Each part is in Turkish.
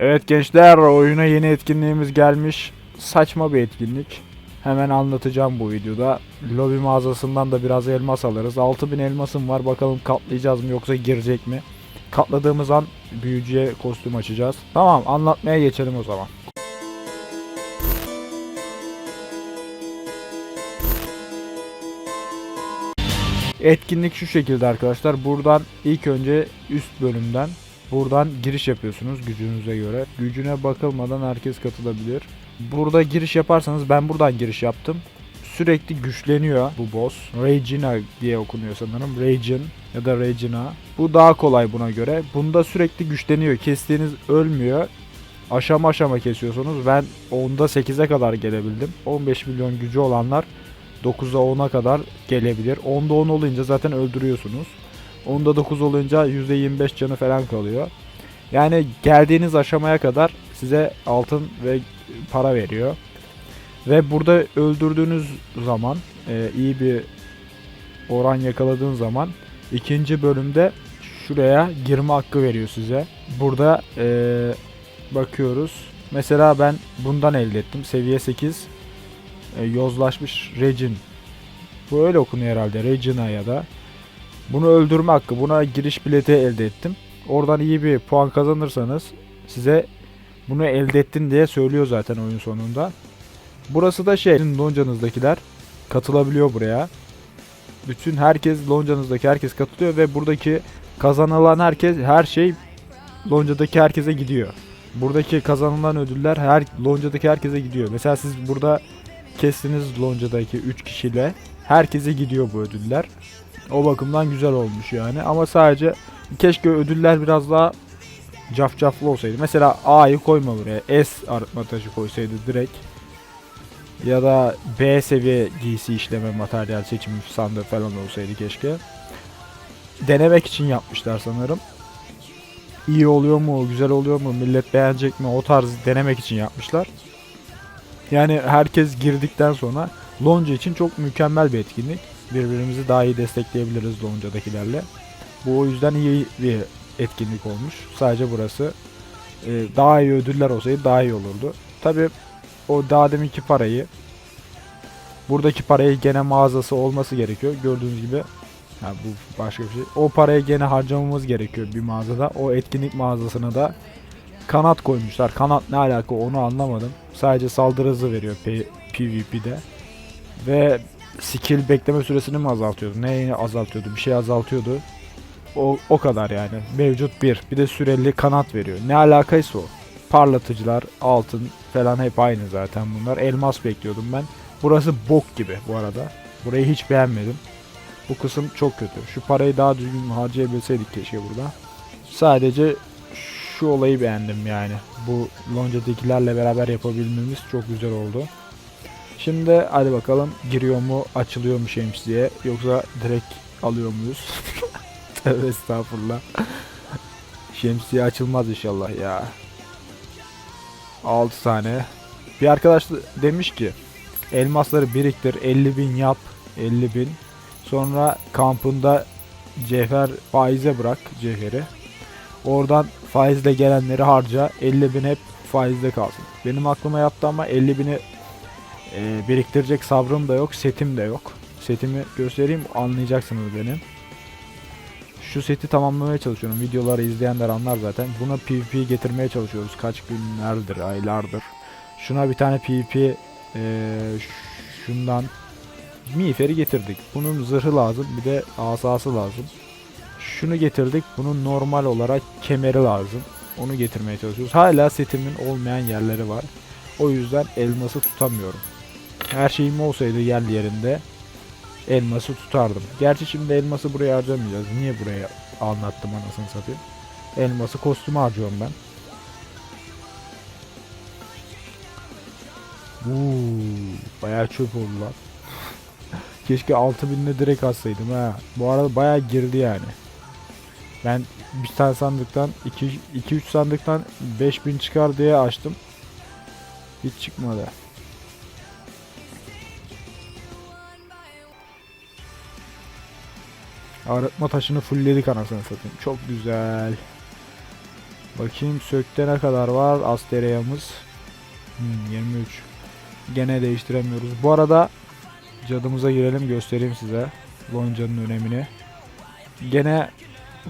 Evet gençler oyuna yeni etkinliğimiz gelmiş. Saçma bir etkinlik. Hemen anlatacağım bu videoda. Lobi mağazasından da biraz elmas alırız. 6000 elmasım var bakalım katlayacağız mı yoksa girecek mi? Katladığımız an büyücüye kostüm açacağız. Tamam anlatmaya geçelim o zaman. Etkinlik şu şekilde arkadaşlar. Buradan ilk önce üst bölümden buradan giriş yapıyorsunuz gücünüze göre. Gücüne bakılmadan herkes katılabilir. Burada giriş yaparsanız ben buradan giriş yaptım. Sürekli güçleniyor bu boss. Regina diye okunuyor sanırım. Regin ya da Regina. Bu daha kolay buna göre. Bunda sürekli güçleniyor. Kestiğiniz ölmüyor. Aşama aşama kesiyorsunuz. Ben 10'da 8'e kadar gelebildim. 15 milyon gücü olanlar 9'a 10'a kadar gelebilir. 10'da 10 olunca zaten öldürüyorsunuz. 10'da 9 olunca %25 canı falan kalıyor. Yani geldiğiniz aşamaya kadar size altın ve para veriyor. Ve burada öldürdüğünüz zaman e, iyi bir oran yakaladığın zaman ikinci bölümde şuraya girme hakkı veriyor size. Burada e, bakıyoruz. Mesela ben bundan elde ettim. Seviye 8 e, yozlaşmış Regin. Bu öyle okunuyor herhalde. Regina ya da. Bunu öldürme hakkı. Buna giriş bileti elde ettim. Oradan iyi bir puan kazanırsanız size bunu elde ettin diye söylüyor zaten oyun sonunda. Burası da şey, loncanızdakiler katılabiliyor buraya. Bütün herkes, loncanızdaki herkes katılıyor ve buradaki kazanılan herkes, her şey loncadaki herkese gidiyor. Buradaki kazanılan ödüller her loncadaki herkese gidiyor. Mesela siz burada kestiniz loncadaki 3 kişiyle herkese gidiyor bu ödüller. O bakımdan güzel olmuş yani ama sadece keşke ödüller biraz daha cafcaflı olsaydı. Mesela A'yı koyma buraya. S arıtma taşı koysaydı direkt. Ya da B seviye giysi işleme materyal seçimi sandığı falan olsaydı keşke. Denemek için yapmışlar sanırım. İyi oluyor mu, güzel oluyor mu, millet beğenecek mi o tarz denemek için yapmışlar. Yani herkes girdikten sonra Lonca için çok mükemmel bir etkinlik. Birbirimizi daha iyi destekleyebiliriz Lonca'dakilerle. Bu o yüzden iyi bir etkinlik olmuş. Sadece burası. Ee, daha iyi ödüller olsaydı daha iyi olurdu. Tabi o daha deminki parayı buradaki parayı gene mağazası olması gerekiyor. Gördüğünüz gibi ha, bu başka bir şey. O parayı gene harcamamız gerekiyor bir mağazada. O etkinlik mağazasına da kanat koymuşlar. Kanat ne alaka onu anlamadım. Sadece saldırı hızı veriyor PvP'de. Ve skill bekleme süresini mi azaltıyordu? Neyi azaltıyordu? Bir şey azaltıyordu. O, o kadar yani. Mevcut bir. Bir de süreli kanat veriyor. Ne alakaysa o. Parlatıcılar, altın falan hep aynı zaten bunlar. Elmas bekliyordum ben. Burası bok gibi bu arada. Burayı hiç beğenmedim. Bu kısım çok kötü. Şu parayı daha düzgün harcayabilseydik keşke burada. Sadece şu olayı beğendim yani. Bu loncadakilerle beraber yapabilmemiz çok güzel oldu. Şimdi hadi bakalım giriyor mu açılıyor mu şemsiye yoksa direkt alıyor muyuz? Tövbe estağfurullah. Şemsiye açılmaz inşallah ya. 6 tane. Bir arkadaş da demiş ki elmasları biriktir 50 bin yap 50 bin. Sonra kampında cevher faize bırak cevheri. Oradan faizle gelenleri harca 50 bin hep faizde kalsın. Benim aklıma yattı ama 50 bini e, biriktirecek sabrım da yok, setim de yok. Setimi göstereyim anlayacaksınız benim. Şu seti tamamlamaya çalışıyorum. Videoları izleyenler anlar zaten. Buna PvP getirmeye çalışıyoruz. Kaç günlerdir, aylardır. Şuna bir tane PvP e, şundan miğferi getirdik. Bunun zırhı lazım. Bir de asası lazım. Şunu getirdik. Bunun normal olarak kemeri lazım. Onu getirmeye çalışıyoruz. Hala setimin olmayan yerleri var. O yüzden elması tutamıyorum. Her şeyim olsaydı yerli yerinde elması tutardım. Gerçi şimdi elması buraya harcamayacağız. Niye buraya anlattım anasını satayım. Elması kostüme harcıyorum ben. Uuu, bayağı çöp oldu lan. Keşke 6000'le direkt atsaydım ha. Bu arada bayağı girdi yani. Ben bir tane sandıktan 2-3 sandıktan 5000 çıkar diye açtım. Hiç çıkmadı. Arıtma taşını fullledik anasını satayım. Çok güzel. Bakayım sökte ne kadar var Astereya'mız. Hmm, 23. Gene değiştiremiyoruz. Bu arada cadımıza girelim göstereyim size loncanın önemini. Gene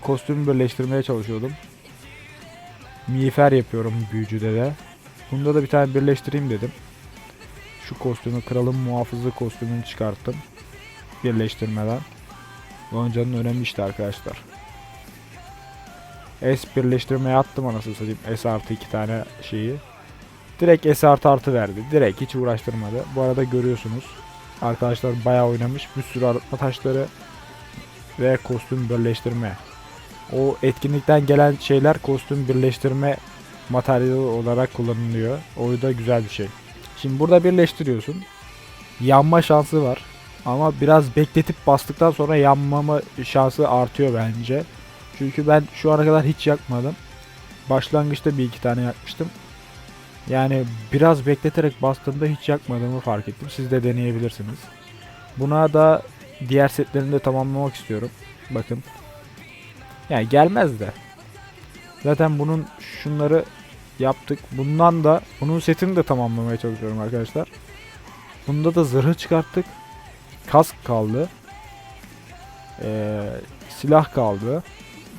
kostümü birleştirmeye çalışıyordum. Miğfer yapıyorum büyücüde de. Bunda da bir tane birleştireyim dedim. Şu kostümü kralın muhafızı kostümünü çıkarttım. Birleştirmeden. Lonca'nın önemi işte arkadaşlar. S birleştirmeye attım anasını satayım. S artı iki tane şeyi. Direkt S artı artı verdi. Direkt hiç uğraştırmadı. Bu arada görüyorsunuz. Arkadaşlar bayağı oynamış. Bir sürü arıtma taşları ve kostüm birleştirme. O etkinlikten gelen şeyler kostüm birleştirme materyali olarak kullanılıyor. O da güzel bir şey. Şimdi burada birleştiriyorsun. Yanma şansı var. Ama biraz bekletip bastıktan sonra yanmama şansı artıyor bence. Çünkü ben şu ana kadar hiç yakmadım. Başlangıçta bir iki tane yakmıştım. Yani biraz bekleterek bastığımda hiç yakmadığımı fark ettim. Siz de deneyebilirsiniz. Buna da diğer setlerini de tamamlamak istiyorum. Bakın. Yani gelmez de. Zaten bunun şunları yaptık. Bundan da bunun setini de tamamlamaya çalışıyorum arkadaşlar. Bunda da zırhı çıkarttık. Kask kaldı. Ee, silah kaldı.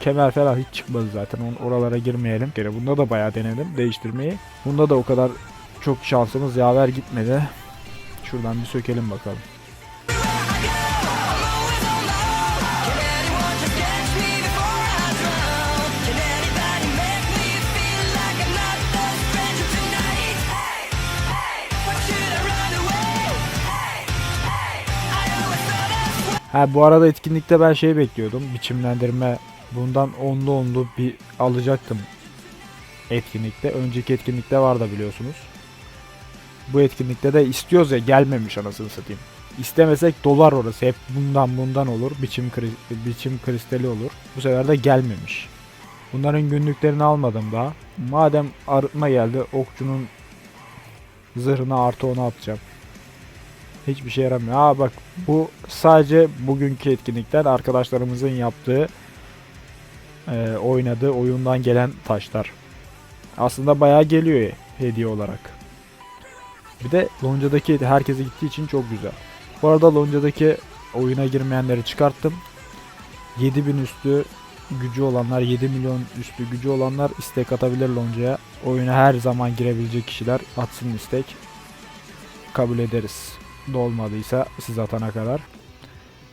Kemer falan hiç çıkmadı zaten. On- Oralara girmeyelim. Kere bunda da bayağı denedim değiştirmeyi. Bunda da o kadar çok şansımız yaver gitmedi. Şuradan bir sökelim bakalım. Ha bu arada etkinlikte ben şey bekliyordum. Biçimlendirme bundan onlu onlu bir alacaktım etkinlikte. Önceki etkinlikte var da biliyorsunuz. Bu etkinlikte de istiyoruz ya gelmemiş anasını satayım. İstemesek dolar orası. Hep bundan bundan olur. Biçim kri- biçim kristali olur. Bu sefer de gelmemiş. Bunların günlüklerini almadım daha. Madem arıtma geldi okçunun zırhına artı onu atacağım. Hiçbir şey yaramıyor. Aa bak bu sadece bugünkü etkinlikten arkadaşlarımızın yaptığı e, oynadığı oyundan gelen taşlar. Aslında bayağı geliyor hediye olarak. Bir de Lonca'daki herkese gittiği için çok güzel. Bu arada Lonca'daki oyuna girmeyenleri çıkarttım. 7000 üstü gücü olanlar, 7 milyon üstü gücü olanlar istek atabilir Lonca'ya. Oyuna her zaman girebilecek kişiler atsın istek. Kabul ederiz. Dolmadıysa siz atana kadar.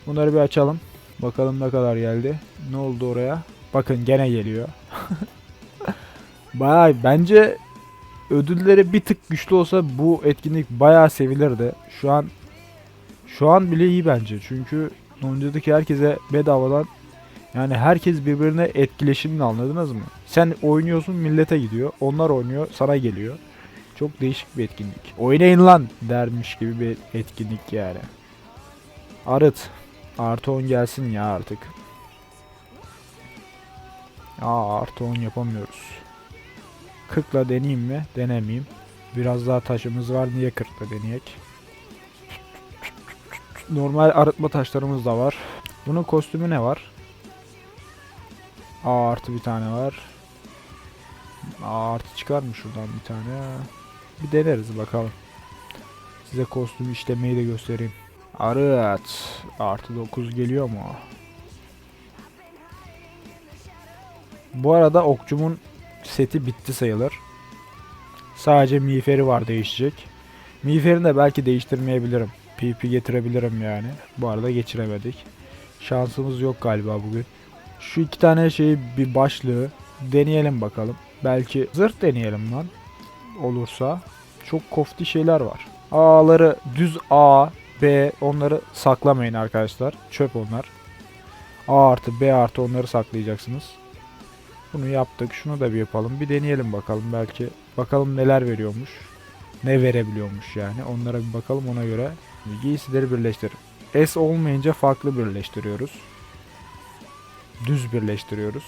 Bunları bir açalım. Bakalım ne kadar geldi. Ne oldu oraya? Bakın gene geliyor. Bayağı bence ödülleri bir tık güçlü olsa bu etkinlik bayağı sevilirdi. Şu an şu an bile iyi bence. Çünkü Lonca'daki herkese bedavadan yani herkes birbirine etkileşimini anladınız mı? Sen oynuyorsun millete gidiyor. Onlar oynuyor sana geliyor. Çok değişik bir etkinlik. Oynayın lan dermiş gibi bir etkinlik yani. Arıt. Artı 10 gelsin ya artık. Aa artı 10 yapamıyoruz. 40'la deneyeyim mi? Denemeyeyim. Biraz daha taşımız var. Niye 40'la deneyek? Normal arıtma taşlarımız da var. Bunun kostümü ne var? A artı bir tane var. A artı çıkar mı şuradan bir tane? Bir deneriz bakalım. Size kostüm işlemeyi de göstereyim. Arıt. Artı 9 geliyor mu? Bu arada okçumun seti bitti sayılır. Sadece miğferi var değişecek. Miğferini de belki değiştirmeyebilirim. PP getirebilirim yani. Bu arada geçiremedik. Şansımız yok galiba bugün. Şu iki tane şeyi bir başlığı deneyelim bakalım. Belki zırh deneyelim lan. Olursa. Çok kofti şeyler var. A'ları düz A, B onları saklamayın arkadaşlar. Çöp onlar. A artı B artı onları saklayacaksınız. Bunu yaptık. Şunu da bir yapalım. Bir deneyelim bakalım belki. Bakalım neler veriyormuş. Ne verebiliyormuş yani. Onlara bir bakalım ona göre. Giysileri birleştir. S olmayınca farklı birleştiriyoruz. Düz birleştiriyoruz.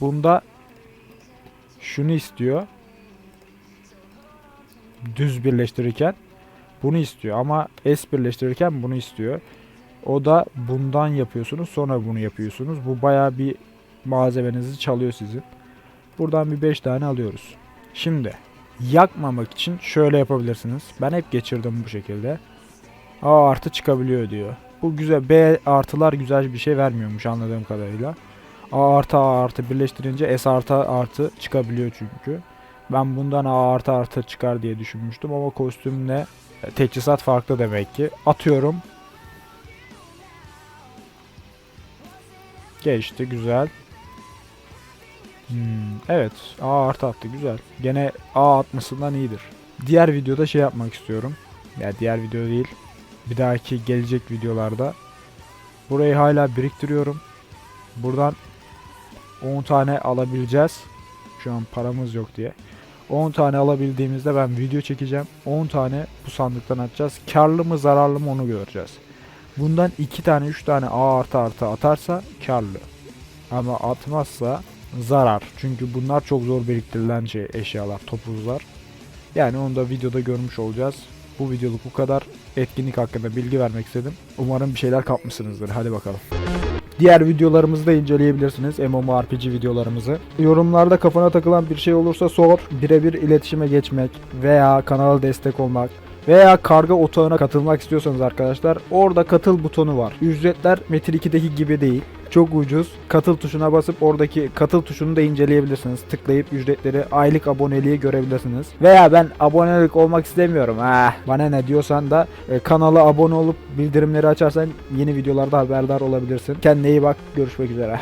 Bunda şunu istiyor. Düz birleştirirken bunu istiyor ama S birleştirirken bunu istiyor. O da bundan yapıyorsunuz sonra bunu yapıyorsunuz. Bu baya bir malzemenizi çalıyor sizin. Buradan bir 5 tane alıyoruz. Şimdi yakmamak için şöyle yapabilirsiniz. Ben hep geçirdim bu şekilde. A artı çıkabiliyor diyor. Bu güzel. B artılar güzel bir şey vermiyormuş anladığım kadarıyla. A artı A artı birleştirince S artı artı çıkabiliyor çünkü. Ben bundan artı artı çıkar diye düşünmüştüm ama kostümle e, teçhizat farklı demek ki. Atıyorum. Geçti güzel. Hmm, evet A artı attı güzel. Gene A atmasından iyidir. Diğer videoda şey yapmak istiyorum. Ya diğer video değil. Bir dahaki gelecek videolarda. Burayı hala biriktiriyorum. Buradan 10 tane alabileceğiz. Şu an paramız yok diye. 10 tane alabildiğimizde ben video çekeceğim. 10 tane bu sandıktan atacağız. Karlı mı zararlı mı onu göreceğiz. Bundan 2 tane 3 tane A artı artı atarsa karlı. Ama atmazsa zarar. Çünkü bunlar çok zor biriktirilen şey eşyalar, topuzlar. Yani onu da videoda görmüş olacağız. Bu videoluk bu kadar. Etkinlik hakkında bilgi vermek istedim. Umarım bir şeyler kapmışsınızdır. Hadi bakalım. Diğer videolarımızı da inceleyebilirsiniz. MMORPG videolarımızı. Yorumlarda kafana takılan bir şey olursa sor. Birebir iletişime geçmek veya kanala destek olmak veya karga otağına katılmak istiyorsanız arkadaşlar orada katıl butonu var. Ücretler Metin 2'deki gibi değil. Çok ucuz. Katıl tuşuna basıp oradaki katıl tuşunu da inceleyebilirsiniz. Tıklayıp ücretleri aylık aboneliği görebilirsiniz. Veya ben abonelik olmak istemiyorum. Ah, bana ne diyorsan da e, kanala abone olup bildirimleri açarsan yeni videolarda haberdar olabilirsin. Kendine iyi bak. Görüşmek üzere.